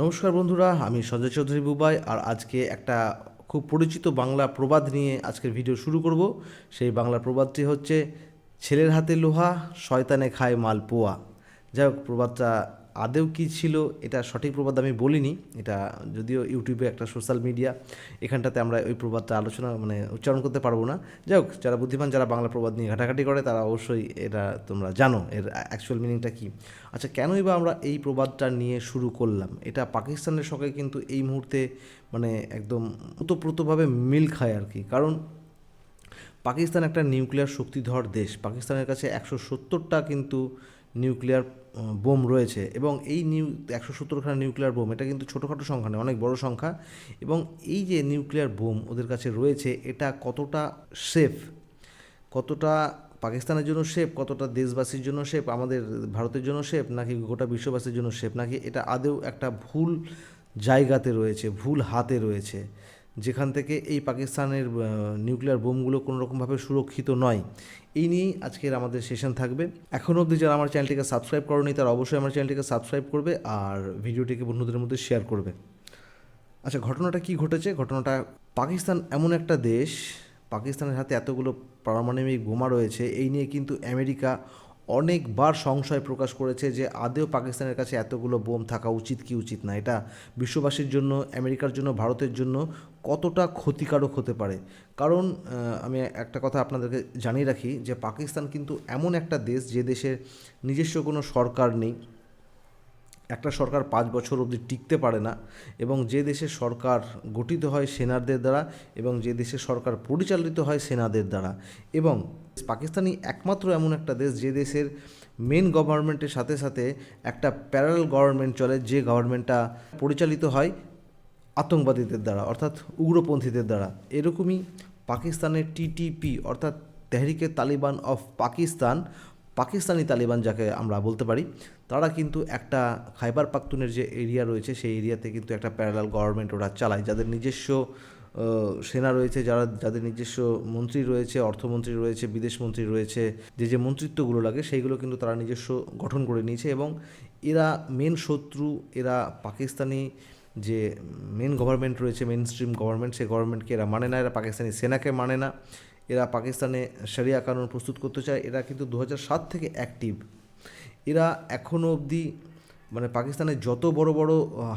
নমস্কার বন্ধুরা, আমি সঞ্জয় চৌধুরী বুবাই আর আজকে একটা খুব পরিচিত বাংলা প্রবাদ নিয়ে আজকের ভিডিও শুরু করব। সেই বাংলা প্রবাদটি হচ্ছে, ছেলের হাতে লোহা, শয়তানে খায় মালপোয়া যাই হোক, প্রবাদটা আদেও কী ছিল এটা সঠিক প্রবাদ আমি বলিনি, এটা যদিও ইউটিউবে একটা সোশ্যাল মিডিয়া, এখানটাতে আমরা ওই প্রবাদটা আলোচনা মানে উচ্চারণ করতে পারব না। যাই হোক, যারা বুদ্ধিমান, যারা বাংলা প্রবাদ নিয়ে ঘাটাঘাটি করে, তারা অবশ্যই এটা তোমরা জানো, এর অ্যাকচুয়াল মিনিংটা কী। আচ্ছা কেনই বা আমরা এই প্রবাদটা নিয়ে শুরু করলাম? এটা পাকিস্তানের সঙ্গে কিন্তু এই মুহূর্তে মানে একদম ওতপ্রোতভাবে মিল খায় আর কি। কারণ পাকিস্তান একটা নিউক্লিয়ার শক্তিধর দেশ, পাকিস্তানের কাছে একশো সত্তরটা কিন্তু নিউক্লিয়ার বোম রয়েছে এবং এই নিউ একশো সত্তরখানা নিউক্লিয়ার বোম, এটা কিন্তু ছোটোখাটো সংখ্যা নয়, অনেক বড় সংখ্যা। এবং এই যে নিউক্লিয়ার বোম ওদের কাছে রয়েছে, এটা কতটা সেফ কতটা পাকিস্তানের জন্য শেপ কতটা দেশবাসীর জন্য শেপ আমাদের ভারতের জন্য শেপ নাকি গোটা বিশ্ববাসীর জন্য শেপ নাকি এটা আদেও একটা ভুল জায়গাতে রয়েছে, ভুল হাতে রয়েছে? যেখান থেকে এই পাকিস্তানের নিউক্লিয়ার বোমগুলো কোনো রকমভাবে সুরক্ষিত নয়। এই নিয়েই আজকের আমাদের সেশন থাকবে। এখনও অবধি যারা আমার চ্যানেলটিকে সাবস্ক্রাইব করনি, তারা অবশ্যই আমার চ্যানেলটিকে সাবস্ক্রাইব করবে আর ভিডিওটিকে বন্ধুদের মধ্যে শেয়ার করবে। আচ্ছা ঘটনাটা কি ঘটেছে? ঘটনাটা পাকিস্তান এমন একটা দেশ, পাকিস্তানের হাতে এতগুলো পারমাণবিক বোমা রয়েছে। এই নিয়ে কিন্তু আমেরিকা অনেকবার সংশয় প্রকাশ করেছে যে আদেও পাকিস্তানের কাছে এতগুলো বোম থাকা উচিত কি উচিত না। এটা বিশ্ববাসীর জন্য, আমেরিকার জন্য, ভারতের জন্য কতটা ক্ষতিকারক হতে পারে? কারণ আমি একটা কথা আপনাদেরকে জানিয়ে রাখি যে পাকিস্তান কিন্তু এমন একটা দেশ যে দেশের নিজস্ব কোনো সরকার নেই। একটা সরকার পাঁচ বছর অবধি টিকতে পারে না এবং যে দেশের সরকার গঠিত হয় সেনাদের দ্বারা এবং যে দেশের সরকার পরিচালিত হয় সেনাদের দ্বারা এবং পাকিস্তানি একমাত্র এমন একটা দেশ যে দেশের মেন গভর্নমেন্টের সাথে সাথে একটা প্যারাল গভর্নমেন্ট চলে যে গভর্নমেন্টটা পরিচালিত হয় আতঙ্কবাদীদের দ্বারা, অর্থাৎ উগ্রপন্থীদের দ্বারা। এরকমই পাকিস্তানের টিটিপি অর্থাৎ তেহরিকে তালিবান অফ পাকিস্তান পাকিস্তানি তালিবান যাকে আমরা বলতে পারি, তারা কিন্তু একটা খাইবার পাখতুনের যে এরিয়া রয়েছে, সেই এরিয়াতে কিন্তু একটা প্যারালাল গভর্নমেন্ট ওরা চালায়, যাদের নিজস্ব সেনা রয়েছে, যারা, যাদের নিজস্ব মন্ত্রী রয়েছে, অর্থমন্ত্রী রয়েছে, বিদেশ মন্ত্রী রয়েছে, যে যে মন্ত্রিত্বগুলো লাগে, সেইগুলো কিন্তু তারা নিজস্ব গঠন করে নিয়েছে এবং এরা মেন শত্রু, এরা পাকিস্তানি যে মেন গভর্নমেন্ট রয়েছে মেন স্ট্রিম গভর্নমেন্ট সেই গভর্নমেন্টকে এরা মানে না, এরা পাকিস্তানি সেনাকে মানে না। এরা পাকিস্তানে সারিয়া কানুন প্রস্তুত করতে চায়। এরা কিন্তু দু সাত থেকে অ্যাক্টিভ এরা এখনও অবধি মানে পাকিস্তানে যত বড় বড়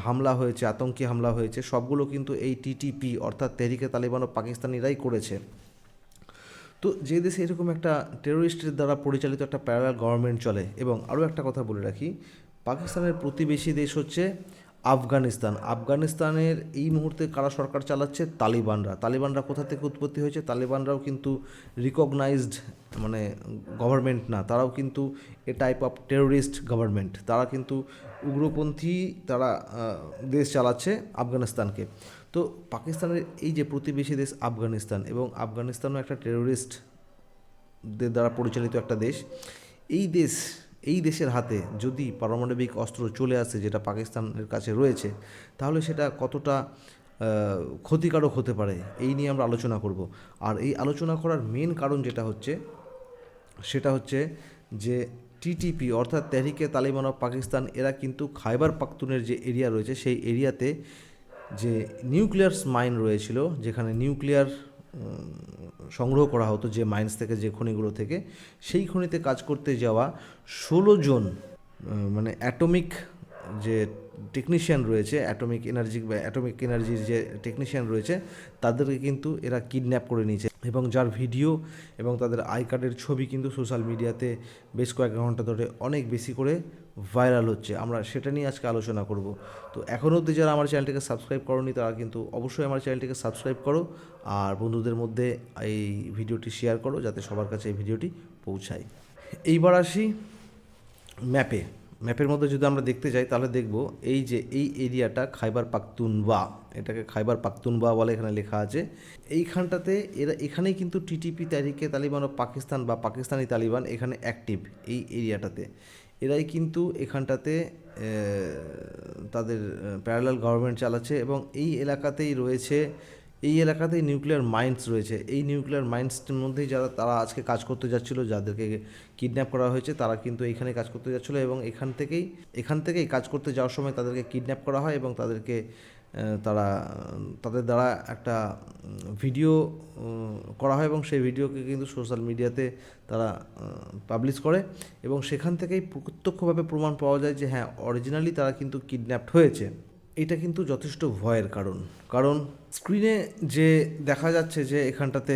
হামলা হয়েছে, আতঙ্কি হামলা হয়েছে, সবগুলো কিন্তু এই টিটিপি অর্থাৎ তেহরিকে তালিবান ও পাকিস্তানিরাই করেছে। তো যে দেশে এরকম একটা টেরোরিস্টের দ্বারা পরিচালিত একটা প্যারালাল গভর্নমেন্ট চলে, এবং আরও একটা কথা বলে রাখি, পাকিস্তানের প্রতিবেশী দেশ হচ্ছে আফগানিস্তান। আফগানিস্তানের এই মুহূর্তে কারা সরকার চালাচ্ছে? তালিবানরা। তালিবানরা কোথা থেকে উৎপত্তি হয়েছে? তালিবানরাও কিন্তু রিকগনাইজড মানে গভর্নমেন্ট না। তারাও কিন্তু a type of terrorist government তারা কিন্তু উগ্রপন্থী তারা দেশ চালাচ্ছে আফগানিস্তানকে। তো পাকিস্তানের এই যে প্রতিবেশী দেশ আফগানিস্তান এবং আফগানিস্তানও একটা টেরোরিস্টদের দ্বারা পরিচালিত একটা দেশ। এই দেশ এই দেশের হাতে যদি পারমাণবিক অস্ত্র চলে আসে যেটা পাকিস্তানের কাছে রয়েছে, তাহলে সেটা কতটা ক্ষতিকারক হতে পারে এই নিয়ে আমরা আলোচনা করব। আর এই আলোচনা করার মেন কারণ যেটা হচ্ছে, সেটা হচ্ছে যে টিটিপি অর্থাৎ তেহরিকে তালিবান অফ পাকিস্তান, এরা কিন্তু খাইবার পাখতুনের যে এরিয়া রয়েছে, সেই এরিয়াতে যে নিউক্লিয়ার মাইন রয়েছিল, যেখানে নিউক্লিয়ার সংগ্রহ করা হতো যে মাইন্স থেকে, যে খনিগুলো থেকে, সেই খনিতে কাজ করতে যাওয়া ষোলো জন মানে অ্যাটমিক যে টেকনিশিয়ান রয়েছে অ্যাটমিক এনার্জি বা অ্যাটমিক এনার্জির যে টেকনিশিয়ান রয়েছে, তাদেরকে কিন্তু এরা কিডন্যাপ করে নিয়েছে। এবং যার ভিডিও এবং তাদের আই কার্ডের ছবি কিন্তু সোশ্যাল মিডিয়াতে বেশ কয়েক ঘণ্টা ধরে অনেক বেশি করে ভাইরাল হচ্ছে। আমরা সেটা নিয়ে আজকে আলোচনা করব। তো এখনও অবধি যারা আমার চ্যানেলটিকে সাবস্ক্রাইব করনি, তারা কিন্তু অবশ্যই আমার চ্যানেলটিকে সাবস্ক্রাইব করো। আর বন্ধুদের মধ্যে এই ভিডিওটি শেয়ার করো, যাতে সবার কাছে এই ভিডিওটি পৌঁছায়। এইবার আসি ম্যাপে ম্যাপের মধ্যে যদি আমরা দেখতে যাই, তাহলে দেখব এই যে এই এরিয়াটা খাইবার পাখতুনবা এটাকে খাইবার পাখতুনবা বলে এখানে লেখা আছে। এইখানটাতে এরা, এখানেই কিন্তু টিটিপি তারিখে তালিবান ও পাকিস্তান বা পাকিস্তানি তালিবান এখানে অ্যাক্টিভ এই এরিয়াটাতে। এরাই কিন্তু এখানটাতে তাদের প্যারালাল গভর্নমেন্ট চালাচ্ছে এবং এই এলাকাতেই রয়েছে এই এলাকাতেই নিউক্লিয়ার মাইন্স রয়েছে। এই নিউক্লিয়ার মাইন্সের মধ্যেই যারা, তারা আজকে কাজ করতে যাচ্ছিল, যাদেরকে কিডন্যাপ করা হয়েছে, তারা কিন্তু এইখানে কাজ করতে যাচ্ছিল এবং এখান থেকেই এখান থেকেই কাজ করতে যাওয়ার সময় তাদেরকে কিডন্যাপ করা হয় এবং তাদেরকে তারা, তাদের দ্বারা একটা ভিডিও করা হয় এবং সেই ভিডিওকে কিন্তু সোশ্যাল মিডিয়াতে তারা পাবলিশ করে এবং সেখান থেকেই প্রত্যক্ষভাবে প্রমাণ পাওয়া যায় যে হ্যাঁ অরিজিনালি তারা কিন্তু কিডন্যাপড হয়েছে। এটা কিন্তু যথেষ্ট ভয়ের কারণ। কারণ স্ক্রিনে যে দেখা যাচ্ছে যে এখানটাতে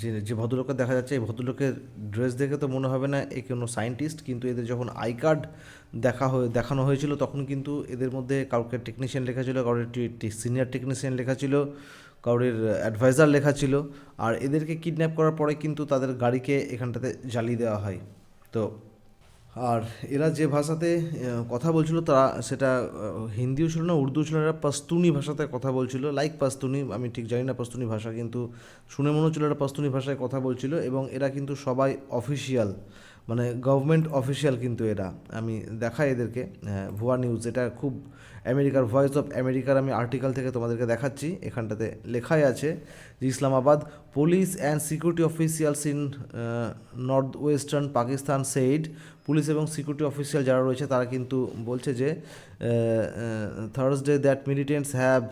যে যে ভদ্রলোককে দেখা যাচ্ছে, এই ভদ্রলোকের ড্রেস দেখে তো মনে হবে না এ কোনো সায়েন্টিস্ট কিন্তু এদের যখন আই কার্ড দেখা হয়ে, দেখানো হয়েছিল, তখন কিন্তু এদের মধ্যে কাউকে টেকনিশিয়ান লেখা ছিল কারোর সিনিয়র টেকনিশিয়ান লেখা ছিল কারোর অ্যাডভাইজার লেখা ছিল, আর এদেরকে কিডন্যাপ করার পরে কিন্তু তাদের গাড়িকে এখানটাতে জ্বালিয়ে দেওয়া হয়। তো আর এরা যে ভাষাতে কথা বলছিল তারা সেটা হিন্দিও ছিল না উর্দু ছিল না, এরা পাস্তুনি ভাষাতে কথা বলছিল লাইক পাস্তুনি, আমি ঠিক জানি না পাস্তুনি ভাষা, কিন্তু শুনে মনে হচ্ছিল এরা পাস্তুনি ভাষায় কথা বলছিল, এবং এরা কিন্তু সবাই অফিসিয়াল মানে গভর্নমেন্ট অফিসিয়াল কিন্তু এরা। আমি দেখাই এদেরকে। ভুয়া নিউজ এটা খুব আমেরিকার ভয়েস অফ আমেরিকার আমি আর্টিকেল থেকে তোমাদেরকে দেখাচ্ছি। এখানটাতে লেখাই আছে যে Islamabad police and security officials in north western Pakistan said police এবং সিকিউরিটি অফিসিয়াল যারা রয়েছে তারা কিন্তু বলছে যে Thursday that militants have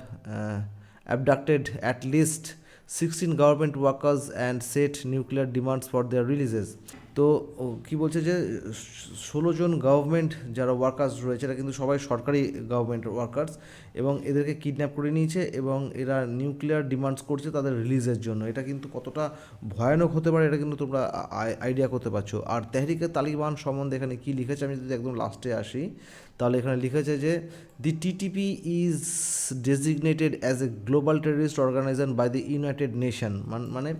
abducted at least sixteen government workers and set nuclear demands for their releases তো কী বলছে যে, ষোলো জন গভর্নমেন্ট যারা ওয়ার্কার্স রয়েছে, এরা কিন্তু সবাই সরকারি গভর্নমেন্ট ওয়ার্কার্স এবং এদেরকে কিডন্যাপ করে নিয়েছে এবং এরা নিউক্লিয়ার ডিমান্ডস করছে তাদের রিলিজের জন্য। এটা কিন্তু কতটা ভয়ানক হতে পারে, এটা কিন্তু তোমরা আইডিয়া করতে পারছ। আর তেহরিকে তালিবান সম্বন্ধে এখানে কী লিখেছে, আমি যদি একদম লাস্টে আসি, তাহলে এখানে লিখেছে যে the TTP is designated as a global terrorist organisation by the United Nation মানে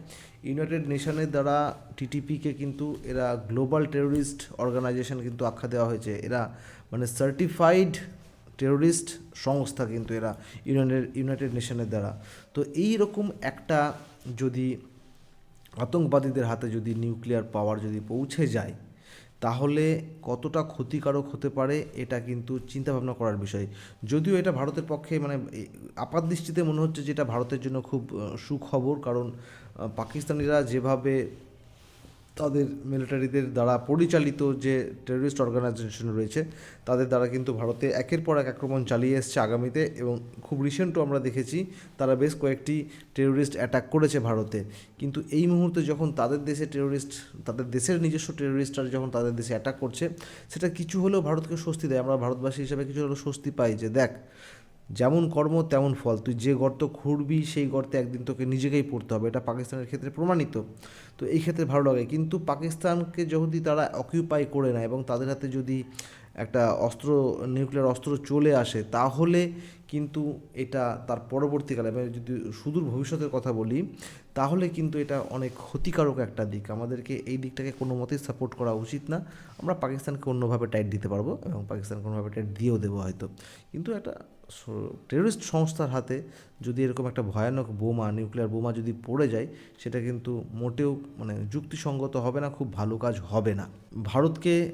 ইউনাইটেড নেশনের দ্বারা টিটিপিকে কিন্তু এরা গ্লোবাল টেরোরিস্ট অর্গানাইজেশন কিন্তু আখ্যা দেওয়া হয়েছে। এরা মানে সার্টিফাইড টেরোরিস্ট সংস্থা কিন্তু এরা ইউনাইটেড ইউনাইটেড নেশনের দ্বারা। তো এই রকম একটা যদি আতঙ্কবাদীদের হাতে যদি নিউক্লিয়ার পাওয়ার যদি পৌঁছে যায় তাহলে কতটা ক্ষতিকারক হতে পারে এটা কিন্তু চিন্তাভাবনা করার বিষয়। যদিও এটা ভারতের পক্ষে মানে আপাত দৃষ্টিতে মনে হচ্ছে যে এটা ভারতের জন্য খুব সুখবর। কারণ পাকিস্তানিরা যেভাবে তাদের মিলিটারিদের দ্বারা পরিচালিত যে টেররিস্ট অর্গানাইজেশন রয়েছে, তাদের দ্বারা কিন্তু ভারতে একের পর এক আক্রমণ চালিয়ে এসছে আগামীতে এবং খুব রিসেন্টও আমরা দেখেছি তারা বেশ কয়েকটি টেররিস্ট অ্যাটাক করেছে ভারতে। কিন্তু এই মুহূর্তে যখন তাদের দেশে টেররিস্ট তাদের দেশের নিজস্ব টেররিস্টরা যখন তাদের দেশে অ্যাটাক করছে, সেটা কিছু হলেও ভারতকে স্বস্তি দেয়। আমরা ভারতবাসী হিসেবে কিছু হলেও স্বস্তি পাই যে, দেখ যেমন কর্ম, তেমন ফল। তুই যে গর্ত খুঁড়বি, সেই গর্তে একদিন তোকে নিজেকেই পড়তে হবে। এটা পাকিস্তানের ক্ষেত্রে প্রমাণিত। তো এই ক্ষেত্রে ভালো লাগে। কিন্তু পাকিস্তানকে যদি তারা অকিউপাই করে নেয় এবং তাদের হাতে যদি একটা অস্ত্র, নিউক্লিয়ার অস্ত্র চলে আসে, তাহলে কিন্তু এটা তার পরবর্তীকালে, আমি যদি সুদূর ভবিষ্যতের কথা বলি, তাহলে কিন্তু এটা অনেক ক্ষতিকারক একটা দিক। আমাদেরকে এই দিকটাকে কোনো মতেই সাপোর্ট করা উচিত না। আমরা পাকিস্তানকে অন্যভাবে টাইট দিতে পারব এবং পাকিস্তান কোনোভাবে টাইট দিয়েও দেবো হয়তো। কিন্তু একটা টেররিস্ট সংস্থার হাতে যদি এরকম একটা ভয়ানক বোমা, নিউক্লিয়ার বোমা যদি পড়ে যায়, সেটা কিন্তু মোটেও মানে যুক্তিসঙ্গত হবে না, খুব ভালো কাজ হবে না। ভারতকে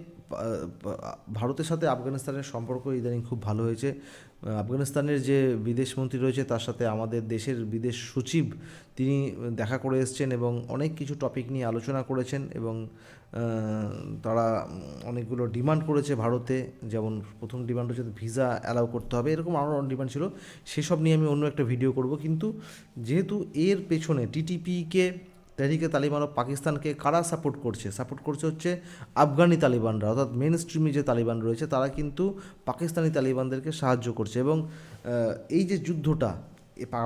ভারতের সাথে আফগানিস্তানের সম্পর্ক ইদানিং খুব ভালো হয়েছে। আফগানিস্তানের যে বিদেশমন্ত্রী রয়েছে, তার সাথে আমাদের দেশের বিদেশ সচিব তিনি দেখা করে এসছেন এবং অনেক কিছু টপিক নিয়ে আলোচনা করেছেন এবং তারা অনেকগুলো ডিমান্ড করেছে ভারতে। যেমন প্রথম ডিমান্ড হচ্ছে ভিসা অ্যালাউ করতে হবে, এরকম আরও অনেক ডিমান্ড ছিল। সেসব নিয়ে আমি অন্য একটা ভিডিও করব। কিন্তু যেহেতু এর পেছনে টিটিপিকে তেহরিকে তালিবান ও পাকিস্তানকে কারা সাপোর্ট করছে? সাপোর্ট করছে হচ্ছে আফগানি তালিবানরা। অর্থাৎ মেন স্ট্রিমে যে তালিবান রয়েছে, তারা কিন্তু পাকিস্তানি তালিবানদেরকে সাহায্য করছে এবং এই যে যুদ্ধটা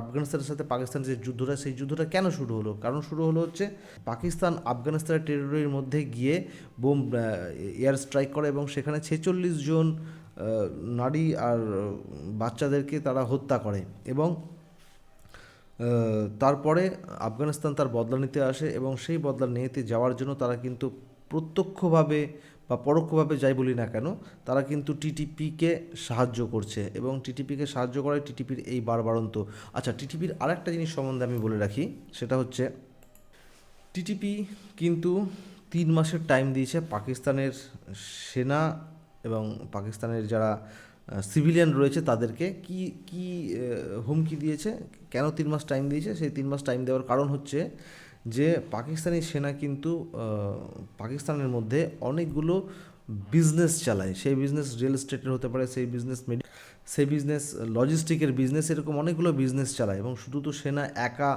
আফগানিস্তানের সাথে পাকিস্তানের যে যুদ্ধটা, সেই যুদ্ধটা কেন শুরু হলো? কারণ শুরু হলো হচ্ছে পাকিস্তান আফগানিস্তানের টেরিটরির মধ্যে গিয়ে বোম এয়ার স্ট্রাইক করে এবং সেখানে ছেচল্লিশ জন নারী আর বাচ্চাদেরকে তারা হত্যা করে এবং তারপরে আফগানিস্তান তার বদলা নিতে আসে এবং সেই বদলা নিতে যাওয়ার জন্য তারা কিন্তু প্রত্যক্ষভাবে বা পরোক্ষভাবে যাই বলি না কেন, তারা কিন্তু টিটিপিকে সাহায্য করছে এবং টিটিপিকে সাহায্য করে টিটিপির এই বারবারন্ত। আচ্ছা টিটিপির আরেকটা জিনিস সম্বন্ধে আমি বলে রাখি, সেটা হচ্ছে টিটিপি কিন্তু তিন মাসের টাইম দিয়েছে পাকিস্তানের সেনা এবং পাকিস্তানের যারা সিভিলিয়ান রয়েছে তাদেরকে কি কি হুমকি দিয়েছে? কেন তিন মাস টাইম দিয়েছে? সেই তিন মাস টাইম দেওয়ার কারণ হচ্ছে যে পাকিস্তানি সেনা কিন্তু পাকিস্তানের মধ্যে অনেকগুলো বিজনেস চালায়। সেই বিজনেস রিয়েল এস্টেটের হতে পারে, সেই বিজনেস মেডি সেই বিজনেস লজিস্টিকের বিজনেস এরকম অনেকগুলো বিজনেস চালায় এবং শুধু তো সেনা একা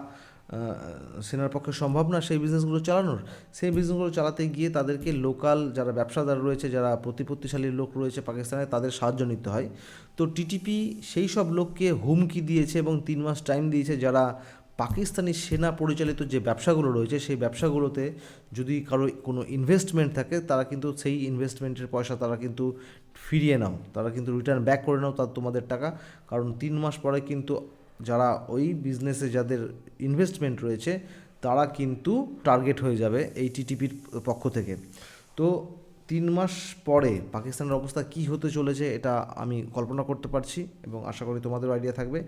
সেনার পক্ষে সম্ভব না সেই বিজনেসগুলো চালানোর। সেই বিজনেসগুলো চালাতে গিয়ে তাদেরকে লোকাল যারা ব্যবসাদার রয়েছে, যারা প্রতিপত্তিশালী লোক রয়েছে পাকিস্তানে, তাদের সাহায্য নিতে হয়। তো টিটিপি সেই সব লোককে হুমকি দিয়েছে এবং তিন মাস টাইম দিয়েছে যারা পাকিস্তানি সেনা পরিচালিত যে ব্যবসাগুলো রয়েছে, সেই ব্যবসাগুলোতে যদি কারও কোনো ইনভেস্টমেন্ট থাকে, তারা কিন্তু সেই ইনভেস্টমেন্টের পয়সা তারা কিন্তু ফিরিয়ে নাও। তারা কিন্তু রিটার্ন ব্যাক করে নাও তার তোমাদের টাকা। কারণ তিন মাস পরে কিন্তু যারা ওই বিজনেসে যাদের ইনভেস্টমেন্ট রয়েছে, তারা কিন্তু টার্গেট হয়ে যাবে এই টিটিপির পক্ষ থেকে। তো তিন মাস পরে পাকিস্তানের অবস্থা কি হতে চলেছে এটা আমি কল্পনা করতে পারছি এবং আশা করি তোমাদের আইডিয়া থাকবে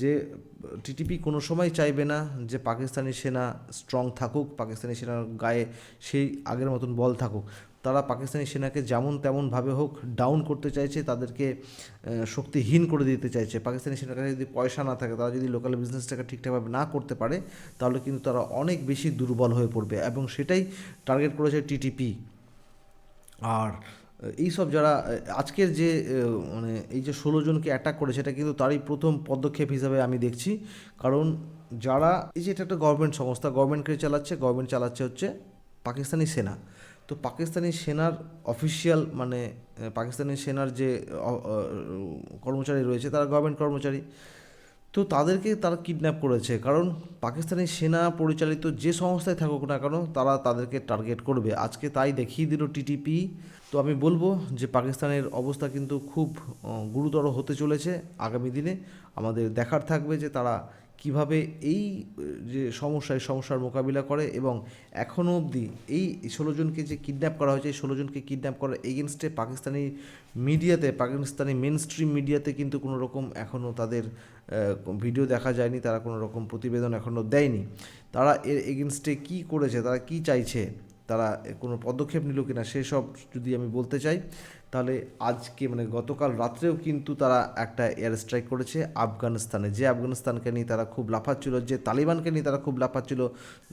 যে টিটিপি কোনো সময় চাইবে না যে পাকিস্তানি সেনা স্ট্রং থাকুক, পাকিস্তানি সেনার গায়ে সেই আগের মতন বল থাকুক। তারা পাকিস্তানি সেনাকে যেমন তেমনভাবে হোক ডাউন করতে চাইছে, তাদেরকে শক্তিহীন করে দিতে চাইছে। পাকিস্তানি সেনার কাছে যদি পয়সা না থাকে, তারা যদি লোকাল বিজনেসটাকে ঠিকঠাকভাবে না করতে পারে, তাহলে কিন্তু তারা অনেক বেশি দুর্বল হয়ে পড়বে এবং সেটাই টার্গেট করেছে টিটিপি আর এই সব যারা আজকের যে মানে এই যে ষোলো জনকে অ্যাটাক করে সেটা কিন্তু তারই প্রথম পদক্ষেপ হিসাবে আমি দেখছি। কারণ যারা, এই যে এটা একটা গভর্নমেন্ট সংস্থা গভর্নমেন্টকে চালাচ্ছে গভর্নমেন্ট চালাচ্ছে হচ্ছে পাকিস্তানি সেনা। তো পাকিস্তানি সেনার অফিসিয়াল মানে পাকিস্তানি সেনার যে কর্মচারী রয়েছে, তারা গভর্নমেন্ট কর্মচারী, তো তাদেরকে তারা কিডন্যাপ করেছে। কারণ পাকিস্তানি সেনা পরিচালিত যে সংস্থায় থাকুক না কেন, তারা তাদেরকে টার্গেট করবে। আজকে তাই দেখিয়ে দিল টিটিপি তো আমি বলব যে পাকিস্তানের অবস্থা কিন্তু খুব গুরুতর হতে চলেছে। আগামী দিনে আমাদের দেখার থাকবে যে তারা কীভাবে এই, যে সমস্যায় সমস্যার মোকাবিলা করে এবং এখনও অবধি এই ষোলো জনকে যে কিডন্যাপ করা হয়েছে এই ষোলো জনকে কিডন্যাপ করার এগেনস্টে পাকিস্তানি মিডিয়াতে, পাকিস্তানি মেন স্ট্রিম মিডিয়াতে কিন্তু কোনো রকম এখনও তাদের ভিডিও দেখা যায়নি, তারা কোনো রকম প্রতিবেদন এখনও দেয়নি। তারা এর এগেনস্টে কী করেছে, তারা কী চাইছে? তারা কোনো পদক্ষেপ নিল কিনা সেসব যদি আমি বলতে চাই, তাহলে আজকে মানে গতকাল রাত্রেও কিন্তু তারা একটা এয়ার স্ট্রাইক করেছে আফগানিস্তানে। যে আফগানিস্তানকে নিয়ে তারা খুব লাফাচ্ছিল, যে তালিবানকে নিয়ে তারা খুব লাফাচ্ছিল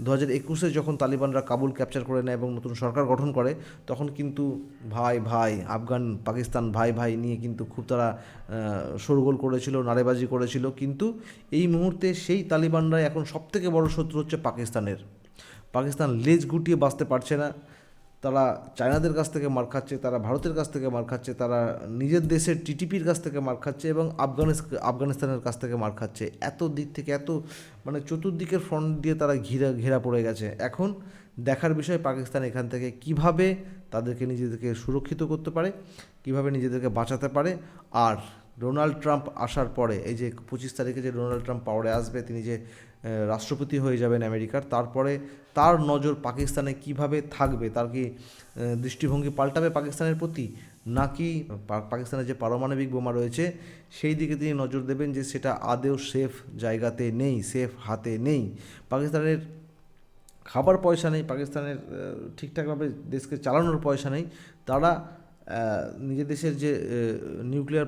দু হাজার একুশে যখন তালিবানরা কাবুল ক্যাপচার করে নেয় এবং নতুন সরকার গঠন করে, তখন কিন্তু ভাই ভাই, আফগান, পাকিস্তান ভাই ভাই নিয়ে কিন্তু খুব তারা শোরগোল করেছিল, নারেবাজি করেছিল। কিন্তু এই মুহূর্তে সেই তালিবানরা এখন সবথেকে বড় শত্রু হচ্ছে পাকিস্তানের। পাকিস্তান লেজ গুটিয়ে বাঁচতে পারছে না। তারা চায়নাদের কাছ থেকে মার খাচ্ছে, তারা ভারতের কাছ থেকে মার খাচ্ছে, তারা নিজের দেশের টিটিপির কাছ থেকে মার খাচ্ছে এবং আফগানিস, আফগানিস্তানের কাছ থেকে মার খাচ্ছে। এত দিক থেকে এত মানে চতুর্দিকের ফ্রন্ট দিয়ে তারা ঘিরা, ঘেরা পড়ে গেছে। এখন দেখার বিষয় পাকিস্তান এখান থেকে কীভাবে তাদেরকে নিজেদেরকে সুরক্ষিত করতে পারে, কীভাবে নিজেদেরকে বাঁচাতে পারে, আর ডোনাল্ড ট্রাম্প আসার পরে, এই যে পঁচিশ তারিখে যে ডোনাল্ড ট্রাম্প পাওয়ারে আসবে, তিনি যে রাষ্ট্রপতি হয়ে যাবেন আমেরিকার, তারপরে তার নজর পাকিস্তানে কীভাবে থাকবে? তার কি দৃষ্টিভঙ্গি পাল্টাবে পাকিস্তানের প্রতি? নাকি পাকিস্তানের যে পারমাণবিক বোমা রয়েছে, সেই দিকে তিনি নজর দেবেন যে সেটা আদেও সেফ জায়গাতে নেই সেফ হাতে নেই। পাকিস্তানের খাবার পয়সা নেই, পাকিস্তানের ঠিকঠাকভাবে দেশকে চালানোর পয়সা নেই। তারা নিজের দেশের যে নিউক্লিয়ার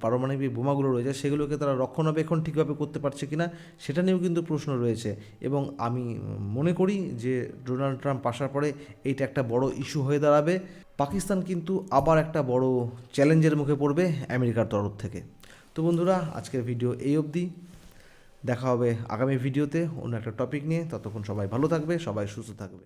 পারমাণবিক বোমাগুলো রয়েছে, সেগুলোকে তারা রক্ষণাবেক্ষণ ঠিকভাবে করতে পারছে কিনা, সেটা নিয়েও কিন্তু প্রশ্ন রয়েছে। এবং আমি মনে করি যে, ডোনাল্ড ট্রাম্প আসার পরে এইটা একটা বড় ইস্যু হয়ে দাঁড়াবে। পাকিস্তান কিন্তু আবার একটা বড় চ্যালেঞ্জের মুখে পড়বে আমেরিকার তরফ থেকে। তো বন্ধুরা, আজকের ভিডিও এই অবধি। দেখা হবে আগামী ভিডিওতে অন্য একটা টপিক নিয়ে। ততক্ষণ সবাই ভালো থাকবে, সবাই সুস্থ থাকবে।